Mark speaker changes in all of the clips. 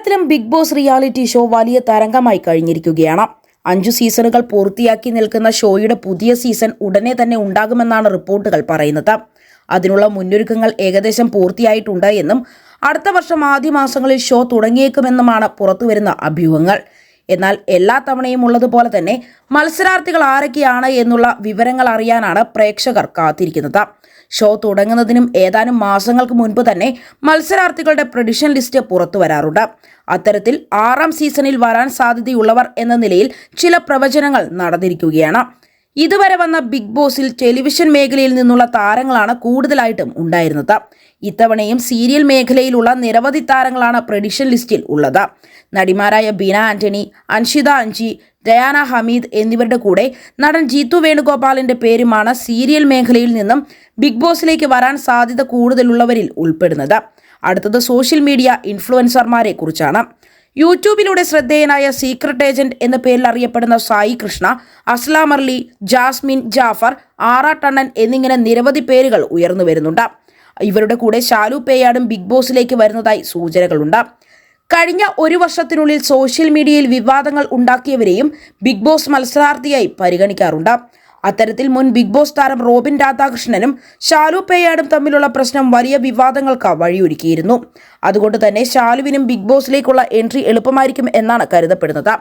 Speaker 1: കേരളത്തിലും big boss reality show വലിയ തരംഗമായി കഴിഞ്ഞിരിക്കുകയാണ്. അഞ്ചു സീസണുകൾ പൂർത്തിയാക്കി നിൽക്കുന്ന ഷോയുടെ പുതിയ സീസൺ ഉടനെ തന്നെ ഉണ്ടാകുമെന്നാണ് റിപ്പോർട്ടുകൾ പറയുന്നത്. അതിനുള്ള മുന്നൊരുക്കങ്ങൾ ഏകദേശം പൂർത്തിയായിട്ടുണ്ട് എന്നും അടുത്ത വർഷം ആദ്യ മാസങ്ങളിൽ ഷോ തുടങ്ങിയേക്കുമെന്നുമാണ് പുറത്തുവരുന്ന അഭ്യൂഹങ്ങൾ. എന്നാൽ എല്ലാ തവണയും ഉള്ളതുപോലെ തന്നെ മത്സരാർത്ഥികൾ ആരൊക്കെയാണ് എന്നുള്ള വിവരങ്ങൾ അറിയാനാണ് പ്രേക്ഷകർ കാത്തിരിക്കുന്നത്. ഷോ തുടങ്ങുന്നതിനും ഏതാനും മാസങ്ങൾക്ക് മുൻപ് തന്നെ മത്സരാർത്ഥികളുടെ പ്രഡിഷൻ ലിസ്റ്റ് പുറത്തു വരാറുണ്ട്. അത്തരത്തിൽ ആറാം സീസണിൽ വരാൻ സാധ്യതയുള്ളവർ എന്ന നിലയിൽ ചില പ്രവചനങ്ങൾ നടന്നിരിക്കുകയാണ്. ഇതുവരെ വന്ന ബിഗ് ബോസിൽ ടെലിവിഷൻ മേഖലയിൽ നിന്നുള്ള താരങ്ങളാണ് കൂടുതലായിട്ടും ഉണ്ടായിരുന്നത്. ഇത്തവണയും സീരിയൽ മേഖലയിലുള്ള നിരവധി താരങ്ങളാണ് പ്രഡിഷൻ ലിസ്റ്റിൽ ഉള്ളത്. നടിമാരായ ബീന ആന്റണി അൻഷിത അഞ്ചി ഡയാന ഹമീദ് എന്നിവരുടെ കൂടെ നടൻ ജീത്തു വേണുഗോപാലിന്റെ പേരുമാണ് സീരിയൽ മേഖലയിൽ നിന്നും ബിഗ് ബോസിലേക്ക് വരാൻ സാധ്യത കൂടുതലുള്ളവരിൽ ഉൾപ്പെടുന്നത്. അടുത്തത് സോഷ്യൽ മീഡിയ ഇൻഫ്ലുവൻസർമാരെ കുറിച്ചാണ്. യൂട്യൂബിലൂടെ ശ്രദ്ധേയനായ സീക്രട്ട് ഏജന്റ് എന്ന പേരിൽ അറിയപ്പെടുന്ന സായി കൃഷ്ണ അസ്ലാം അർലി ജാസ്മിൻ ജാഫർ ആറാട്ടണ്ണൻ എന്നിങ്ങനെ നിരവധി പേരുകൾ ഉയർന്നു വരുന്നുണ്ട്. ഇവരുടെ കൂടെ ഷാലു പേയാടും ബിഗ് ബോസിലേക്ക് വരുന്നതായി സൂചനകളുണ്ട്. കഴിഞ്ഞ ഒരു വർഷത്തിനുള്ളിൽ സോഷ്യൽ മീഡിയയിൽ വിവാദങ്ങൾ ഉണ്ടാക്കിയവരെയും ബിഗ് ബോസ് മത്സരാർത്ഥിയായി പരിഗണിക്കാറുണ്ട്. അത്തരത്തിൽ മുൻ ബിഗ് ബോസ് താരം റോബിൻ രാധാകൃഷ്ണനും ഷാലു പേയാടും തമ്മിലുള്ള പ്രശ്നം വലിയ വിവാദങ്ങൾക്ക് വഴിയൊരുക്കിയിരുന്നു. അതുകൊണ്ട് തന്നെ ഷാലുവിനും ബിഗ് ബോസിലേക്കുള്ള എൻട്രി എളുപ്പമായിരിക്കും എന്നാണ് കരുതപ്പെടുന്നത്.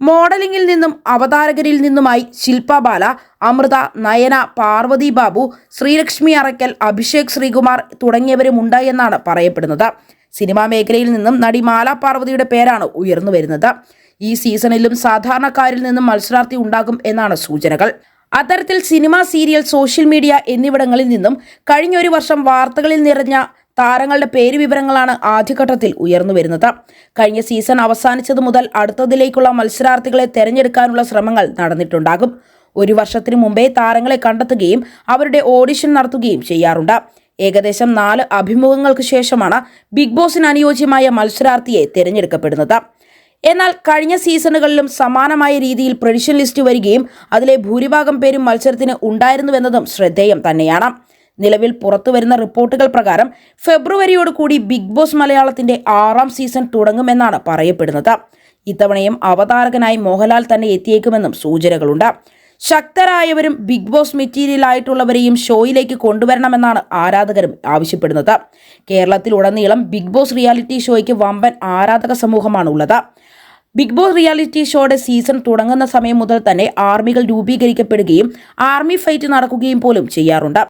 Speaker 1: മോഡലിംഗിൽ നിന്നും അവതാരകരിൽ നിന്നുമായി ശില്പ ബാല അമൃത നയന പാർവതി ബാബു ശ്രീലക്ഷ്മി അറയ്ക്കൽ അഭിഷേക് ശ്രീകുമാർ തുടങ്ങിയവരുമുണ്ട് എന്നാണ് പറയപ്പെടുന്നത്. സിനിമാ മേഖലയിൽ നിന്നും നടി മാല പാർവതിയുടെ പേരാണ് ഉയർന്നു വരുന്നത്. ഈ സീസണിലും സാധാരണക്കാരിൽ നിന്നും മത്സരാർത്ഥി ഉണ്ടാകും എന്നാണ് സൂചനകൾ. അത്തരത്തിൽ സിനിമ സീരിയൽ സോഷ്യൽ മീഡിയ എന്നിവിടങ്ങളിൽ നിന്നും കഴിഞ്ഞൊരു വർഷം വാർത്തകളിൽ നിറഞ്ഞ താരങ്ങളുടെ പേര് വിവരങ്ങളാണ് ആദ്യഘട്ടത്തിൽ ഉയർന്നു വരുന്നത്. കഴിഞ്ഞ സീസൺ അവസാനിച്ചത് മുതൽ അടുത്തതിലേക്കുള്ള മത്സരാർത്ഥികളെ തെരഞ്ഞെടുക്കാനുള്ള ശ്രമങ്ങൾ നടന്നിട്ടുണ്ടാകും. ഒരു വർഷത്തിനു മുമ്പേ താരങ്ങളെ കണ്ടെത്തുകയും അവരുടെ ഓഡിഷൻ നടത്തുകയും ചെയ്യാറുണ്ട്. ഏകദേശം നാല് അഭിമുഖങ്ങൾക്ക് ശേഷമാണ് ബിഗ് ബോസിന് അനുയോജ്യമായ മത്സരാർത്ഥിയെ തിരഞ്ഞെടുക്കപ്പെടുന്നത്. എന്നാൽ കഴിഞ്ഞ സീസണുകളിലും സമാനമായ രീതിയിൽ പ്രഡിഷൻ ലിസ്റ്റ് വരികയും അതിലെ ഭൂരിഭാഗം പേരും മത്സരത്തിന് ഉണ്ടായിരുന്നുവെന്നതും ശ്രദ്ധേയം തന്നെയാണ്. നിലവിൽ പുറത്തുവരുന്ന റിപ്പോർട്ടുകൾ പ്രകാരം ഫെബ്രുവരിയോടുകൂടി ബിഗ് ബോസ് മലയാളത്തിന്റെ ആറാം സീസൺ തുടങ്ങുമെന്നാണ് പറയപ്പെടുന്നത്. ഇത്തവണയും അവതാരകനായി മോഹൻലാൽ തന്നെ എത്തിയേക്കുമെന്നും സൂചനകളുണ്ട്. ശക്തരായവരും ബിഗ് ബോസ് മെറ്റീരിയൽ ആയിട്ടുള്ളവരെയും ഷോയിലേക്ക് കൊണ്ടുവരണമെന്നാണ് ആരാധകരും ആവശ്യപ്പെടുന്നത്. കേരളത്തിലുടനീളം ബിഗ് ബോസ് റിയാലിറ്റി ഷോയ്ക്ക് വമ്പൻ ആരാധക സമൂഹമാണ് ഉള്ളത് ബിഗ് ബോസ് റിയാലിറ്റി ഷോയുടെ സീസൺ തുടങ്ങുന്ന സമയം മുതൽ തന്നെ ആർമികൾ രൂപീകരിക്കപ്പെടുകയും ആർമി ഫൈറ്റ് നടക്കുകയും പോലും ചെയ്യാറുണ്ട്.